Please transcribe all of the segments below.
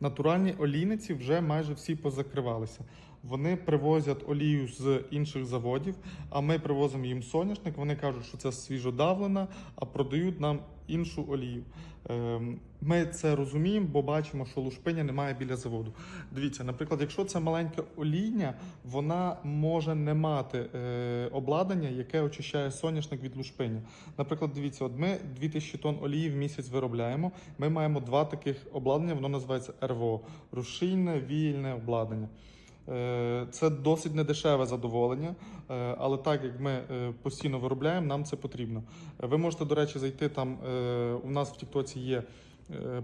Натуральні олійниці вже майже всі позакривалися. Вони привозять олію з інших заводів, а ми привозимо їм соняшник. Вони кажуть, що це свіжодавлена, а продають нам іншу олію. Ем, Ми це розуміємо, бо бачимо, що лушпиня немає біля заводу. Дивіться, наприклад, якщо це маленька олійня, вона може не мати е, обладнання, яке очищає соняшник від лушпиня. Наприклад, дивіться, от ми 2000 тонн олії в місяць виробляємо. Ми маємо два таких обладнання, воно називається РВО рушійне віяльне обладнання. Е, Це досить недешеве задоволення, е, але так як ми е, постійно виробляємо, нам це потрібно. Ви можете, до речі, зайти там. У нас в Тіктоці є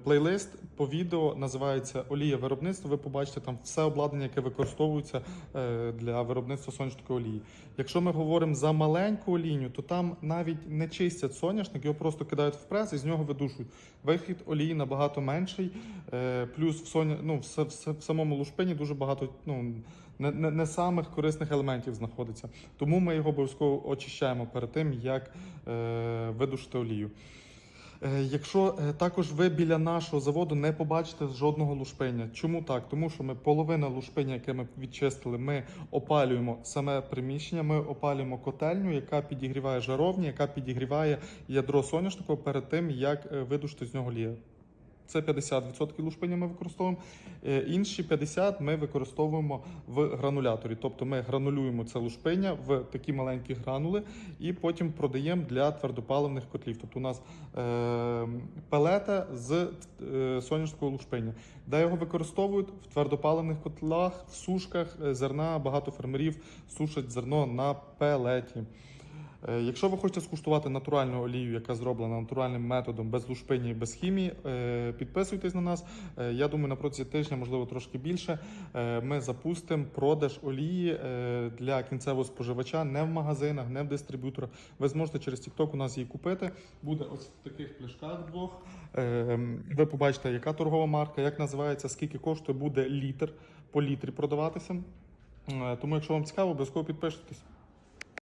плейлист по відео, називається Олія виробництва. Ви побачите там все обладнання, яке використовується е, для виробництва соняшникової олії. Якщо ми говоримо за маленьку олійню, то там навіть не чистять соняшник, його просто кидають в прес і з нього видушують. Вихід олії набагато менший. Е, Плюс в соня, ну, в, в, в самому лушпині дуже багато ну, не, не, не самих корисних елементів знаходиться. Тому ми його обов'язково очищаємо перед тим, як е, видушити олію. Е, Якщо е, також ви біля нашого заводу не побачите жодного лушпиня. Чому так? Тому що ми половина лушпиня, яке ми відчистили, ми опалюємо саме приміщення, ми опалюємо котельню, яка підігріває жаровні, яка підігріває ядро соняшнику перед тим, як е, видушити з нього лія. Це 50% лушпиня ми використовуємо. Е, Інші 50% ми використовуємо в грануляторі. Тобто ми гранулюємо це лушпиня в такі маленькі гранули і потім продаємо для твердопаливних котлів. Тобто у нас е, пелета з е, соняшного лушпиня. Де його використовують в твердопаливних котлах, в сушках е, зерна. Багато фермерів сушать зерно на пелеті. Е, Якщо ви хочете скуштувати натуральну олію, яка зроблена натуральним методом, без лушпині, без хімії, е, підписуйтесь на нас. Е, Я думаю, на протязі тижня, можливо, трошки більше. Ми запустимо продаж олії для кінцевого споживача не в магазинах, не в дистриб'юторах. Ви зможете через TikTok у нас її купити. Буде ось в таких пляшках двох. Ви побачите, яка торгова марка, як називається, скільки коштує, буде літр по літрі продаватися. Тому, якщо вам цікаво, обов'язково підпишитесь.